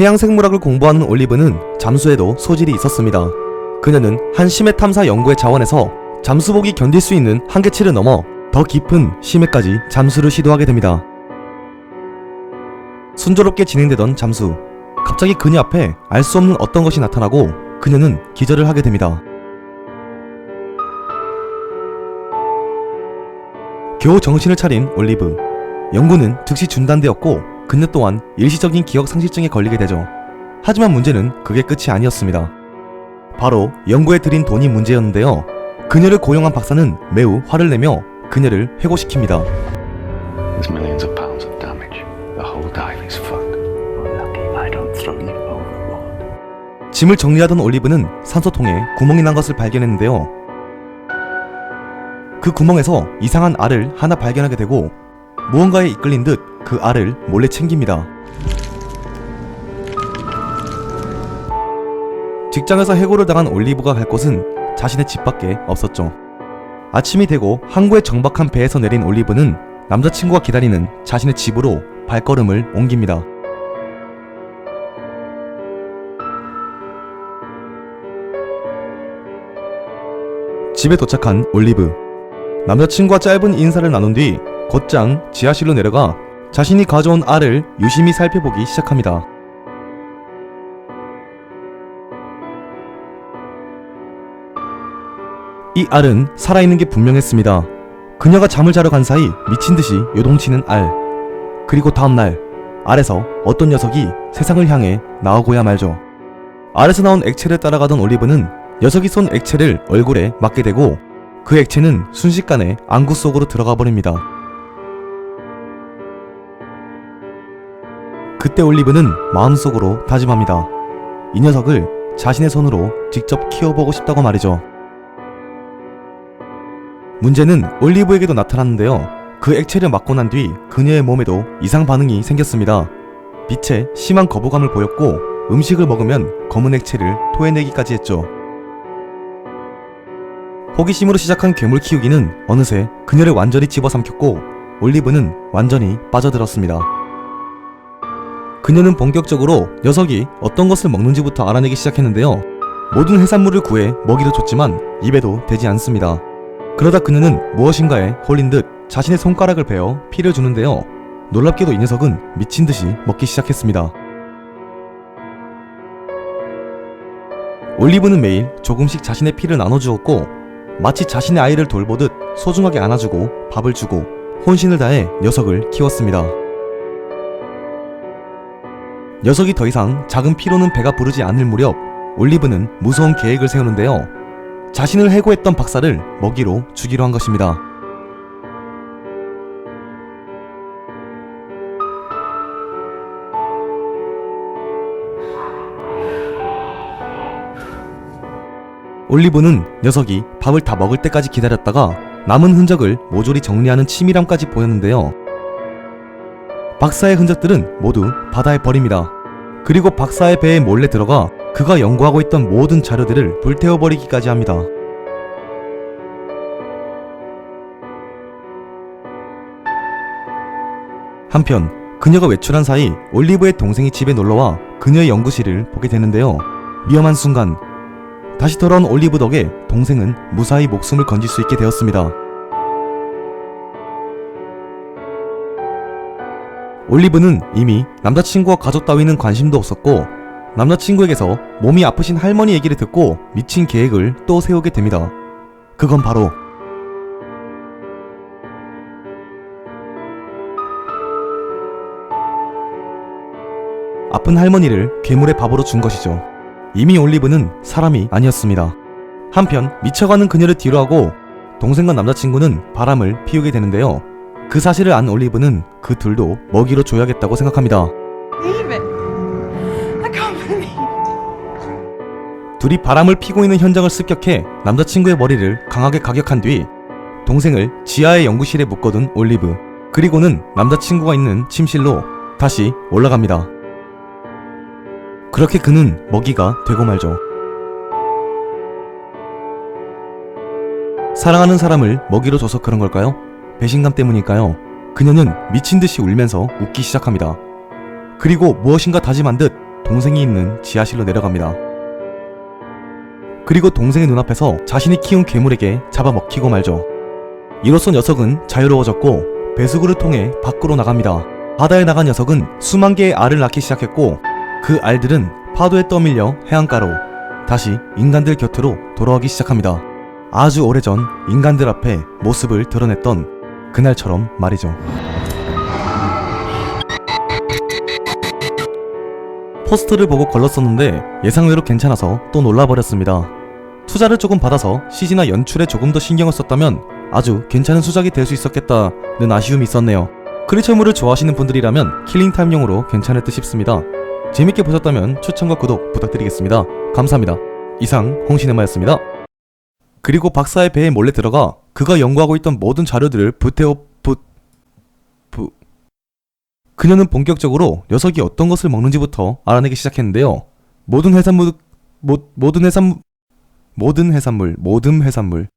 해양 생물학을 공부하는 올리브는 잠수에도 소질이 있었습니다. 그녀는 한 심해 탐사 연구의 자원에서 잠수복이 견딜 수 있는 한계치를 넘어 더 깊은 심해까지 잠수를 시도하게 됩니다. 순조롭게 진행되던 잠수. 갑자기 그녀 앞에 알 수 없는 어떤 것이 나타나고 그녀는 기절을 하게 됩니다. 겨우 정신을 차린 올리브. 연구는 즉시 중단되었고 그녀 또한 일시적인 기억 상실증에 걸리게 되죠. 하지만 문제는 그게 끝이 아니었습니다. 바로 연구에 들인 돈이 문제였는데요. 그녀를 고용한 박사는 매우 화를 내며 그녀를 해고시킵니다. 짐을 정리하던 올리브는 산소통에 구멍이 난 것을 발견했는데요. 그 구멍에서 이상한 알을 하나 발견하게 되고 무언가에 이끌린 듯 그 알을 몰래 챙깁니다. 직장에서 해고를 당한 올리브가 갈 곳은 자신의 집 밖에 없었죠. 아침이 되고 항구의 정박한 배에서 내린 올리브는 남자친구가 기다리는 자신의 집으로 발걸음을 옮깁니다. 집에 도착한 올리브. 남자친구와 짧은 인사를 나눈 뒤 곧장 지하실로 내려가 자신이 가져온 알을 유심히 살펴보기 시작합니다. 이 알은 살아있는 게 분명했습니다. 그녀가 잠을 자러 간 사이 미친 듯이 요동치는 알. 그리고 다음날 알에서 어떤 녀석이 세상을 향해 나오고야 말죠. 알에서 나온 액체를 따라가던 올리브는 녀석이 쏜 액체를 얼굴에 맞게 되고 그 액체는 순식간에 안구 속으로 들어가 버립니다. 그때 올리브는 마음속으로 다짐합니다. 이 녀석을 자신의 손으로 직접 키워보고 싶다고 말이죠. 문제는 올리브에게도 나타났는데요. 그 액체를 맞고 난 뒤 그녀의 몸에도 이상 반응이 생겼습니다. 빛에 심한 거부감을 보였고 음식을 먹으면 검은 액체를 토해내기까지 했죠. 호기심으로 시작한 괴물 키우기는 어느새 그녀를 완전히 집어삼켰고 올리브는 완전히 빠져들었습니다. 그녀는 본격적으로 녀석이 어떤 것을 먹는지부터 알아내기 시작했는데요. 모든 해산물을 구해 먹이로 줬지만 입에도 되지 않습니다. 그러다 그녀는 무엇인가에 홀린 듯 자신의 손가락을 베어 피를 주는데요. 놀랍게도 이 녀석은 미친 듯이 먹기 시작했습니다. 올리브는 매일 조금씩 자신의 피를 나눠주었고 마치 자신의 아이를 돌보듯 소중하게 안아주고 밥을 주고 혼신을 다해 녀석을 키웠습니다. 녀석이 더 이상 작은 피로는 배가 부르지 않을 무렵 올리브는 무서운 계획을 세우는데요. 자신을 해고했던 박사를 먹이로 주기로 한 것입니다. 올리브는 녀석이 밥을 다 먹을 때까지 기다렸다가 남은 흔적을 모조리 정리하는 치밀함까지 보였는데요. 박사의 흔적들은 모두 바다에 버립니다. 그리고 박사의 배에 몰래 들어가 그가 연구하고 있던 모든 자료들을 불태워버리기까지 합니다. 한편 그녀가 외출한 사이 올리브의 동생이 집에 놀러와 그녀의 연구실을 보게 되는데요. 위험한 순간 다시 돌아온 올리브 덕에 동생은 무사히 목숨을 건질 수 있게 되었습니다. 올리브는 이미 남자친구와 가족 따위는 관심도 없었고 남자친구에게서 몸이 아프신 할머니 얘기를 듣고 미친 계획을 또 세우게 됩니다. 그건 바로 아픈 할머니를 괴물의 밥으로 준 것이죠. 이미 올리브는 사람이 아니었습니다. 한편 미쳐가는 그녀를 뒤로하고 동생과 남자친구는 바람을 피우게 되는데요. 그 사실을 안 올리브는 그 둘도 먹이로 줘야겠다고 생각합니다. 둘이 바람을 피고 있는 현장을 습격해 남자친구의 머리를 강하게 가격한 뒤 동생을 지하의 연구실에 묶어둔 올리브 그리고는 남자친구가 있는 침실로 다시 올라갑니다. 그렇게 그는 먹이가 되고 말죠. 사랑하는 사람을 먹이로 줘서 그런 걸까요? 배신감 때문일까요? 그녀는 미친 듯이 울면서 웃기 시작합니다. 그리고 무엇인가 다짐한 듯 동생이 있는 지하실로 내려갑니다. 그리고 동생의 눈앞에서 자신이 키운 괴물에게 잡아먹히고 말죠. 이로써 녀석은 자유로워졌고 배수구를 통해 밖으로 나갑니다. 바다에 나간 녀석은 수만 개의 알을 낳기 시작했고 그 알들은 파도에 떠밀려 해안가로 다시 인간들 곁으로 돌아오기 시작합니다. 아주 오래전 인간들 앞에 모습을 드러냈던 그날처럼 말이죠. 포스터를 보고 걸렀었는데 예상외로 괜찮아서 또 놀라버렸습니다. 투자를 조금 받아서 CG나 연출에 조금 더 신경을 썼다면 아주 괜찮은 수작이 될 수 있었겠다는 아쉬움이 있었네요. 크리처물을 좋아하시는 분들이라면 킬링타임용으로 괜찮을 듯 싶습니다. 재밌게 보셨다면 추천과 구독 부탁드리겠습니다. 감사합니다. 이상 홍시네마였습니다. 그리고 박사의 배에 몰래 들어가 그가 연구하고 있던 모든 자료들을 불태워 부... 부... 그녀는 본격적으로 녀석이 어떤 것을 먹는지부터 알아내기 시작했는데요. 모든 해산물... 모, 모든 해산물... 모든 해산물, 모든 해산물,